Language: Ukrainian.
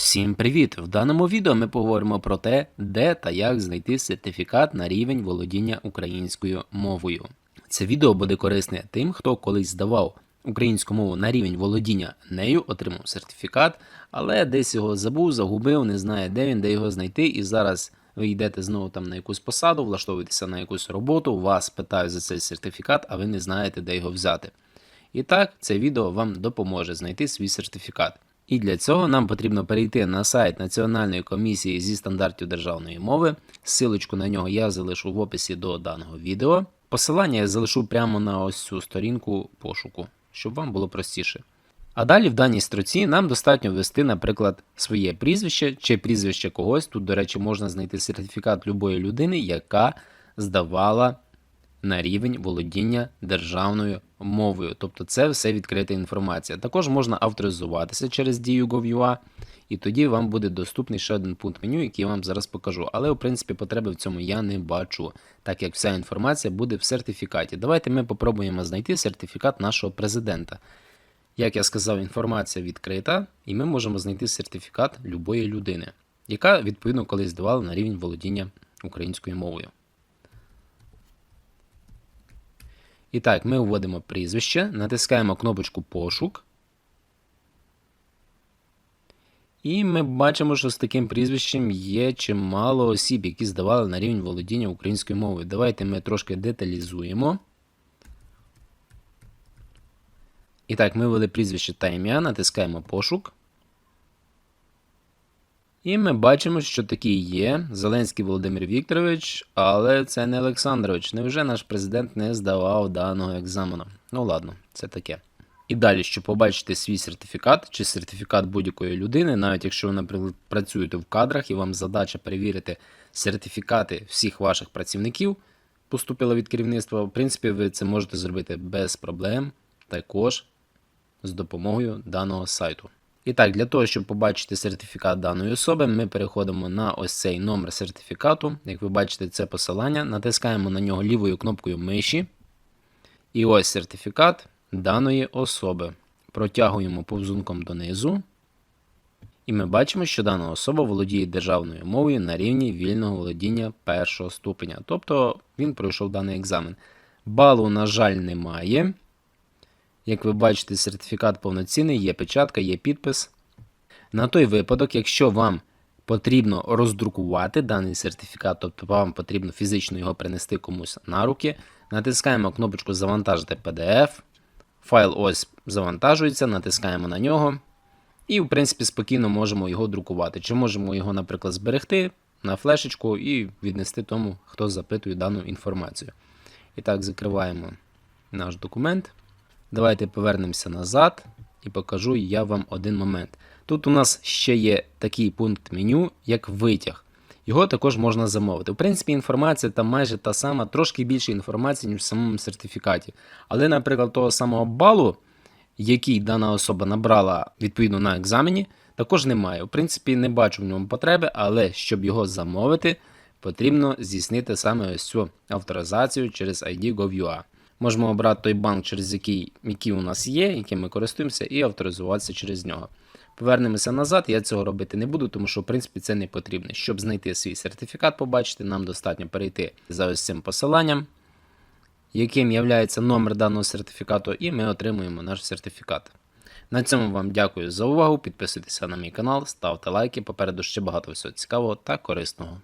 Всім привіт! В даному відео ми поговоримо про те, де та як знайти сертифікат на рівень володіння українською мовою. Це відео буде корисне тим, хто колись здавав українську мову на рівень володіння нею, отримав сертифікат, але десь його забув, загубив, не знає, де він, де його знайти, і зараз ви йдете знову там на якусь посаду, влаштовуєтеся на якусь роботу, вас питають за цей сертифікат, а ви не знаєте, де його взяти. І так, це відео вам допоможе знайти свій сертифікат. І для цього нам потрібно перейти на сайт Національної комісії зі стандартів державної мови. Силочку на нього я залишу в описі до даного відео. Посилання я залишу прямо на ось цю сторінку пошуку, щоб вам було простіше. А далі в даній строці нам достатньо ввести, наприклад, своє прізвище чи прізвище когось. Тут, до речі, можна знайти сертифікат любої людини, яка здавала на рівень володіння державною мовою. Тобто це все відкрита інформація. Також можна авторизуватися через дію Gov.ua, і тоді вам буде доступний ще один пункт меню, який я вам зараз покажу. Але, в принципі, потреби в цьому я не бачу, так як вся інформація буде в сертифікаті. Давайте ми попробуємо знайти сертифікат нашого президента. Як я сказав, інформація відкрита, і ми можемо знайти сертифікат любої людини, яка відповідно колись здавала на рівень володіння українською мовою. І так, ми вводимо прізвище, натискаємо кнопочку пошук. І ми бачимо, що з таким прізвищем є чимало осіб, які здавали на рівень володіння українською мовою. Давайте ми трошки деталізуємо. І так, ми ввели прізвище та ім'я, натискаємо пошук. І ми бачимо, що такий є Зеленський Володимир Вікторович, але це не Олександрович. Невже наш президент не здавав даного екзамену? Ну ладно, це таке. І далі, щоб побачити свій сертифікат чи сертифікат будь-якої людини, навіть якщо ви, наприклад, працюєте в кадрах і вам задача перевірити сертифікати всіх ваших працівників, поступила від керівництва, в принципі, ви це можете зробити без проблем, також з допомогою даного сайту. І так, для того, щоб побачити сертифікат даної особи, ми переходимо на ось цей номер сертифікату. Як ви бачите, це посилання, натискаємо на нього лівою кнопкою миші. І ось сертифікат даної особи. Протягуємо повзунком донизу. І ми бачимо, що дана особа володіє державною мовою на рівні вільного володіння першого ступеня. Тобто він пройшов даний екзамен. Балу, на жаль, немає. Як ви бачите, сертифікат повноцінний, є печатка, є підпис. На той випадок, якщо вам потрібно роздрукувати даний сертифікат, тобто вам потрібно фізично його принести комусь на руки, натискаємо кнопочку Завантажити PDF. Файл ось завантажується, натискаємо на нього. І, в принципі, спокійно можемо його друкувати. Чи можемо його, наприклад, зберегти на флешечку і віднести тому, хто запитує дану інформацію. І так, закриваємо наш документ. Давайте повернемося назад і покажу я вам один момент. Тут у нас ще є такий пункт меню, як витяг. Його також можна замовити. В принципі, інформація там майже та сама, трошки більше інформації, ніж в самому сертифікаті. Але, наприклад, того самого балу, який дана особа набрала відповідно на екзамені, також немає. В принципі, не бачу в ньому потреби, але щоб його замовити, потрібно здійснити саме ось цю авторизацію через ID Gov.ua. Можемо обрати той банк, через який, який у нас є, яким ми користуємося, і авторизуватися через нього. Повернемося назад, я цього робити не буду, тому що в принципі це не потрібно. Щоб знайти свій сертифікат, побачити, нам достатньо перейти за ось цим посиланням, яким є номер даного сертифікату, і ми отримуємо наш сертифікат. На цьому вам дякую за увагу. Підписуйтеся на мій канал, ставте лайки. Попереду ще багато всього цікавого та корисного.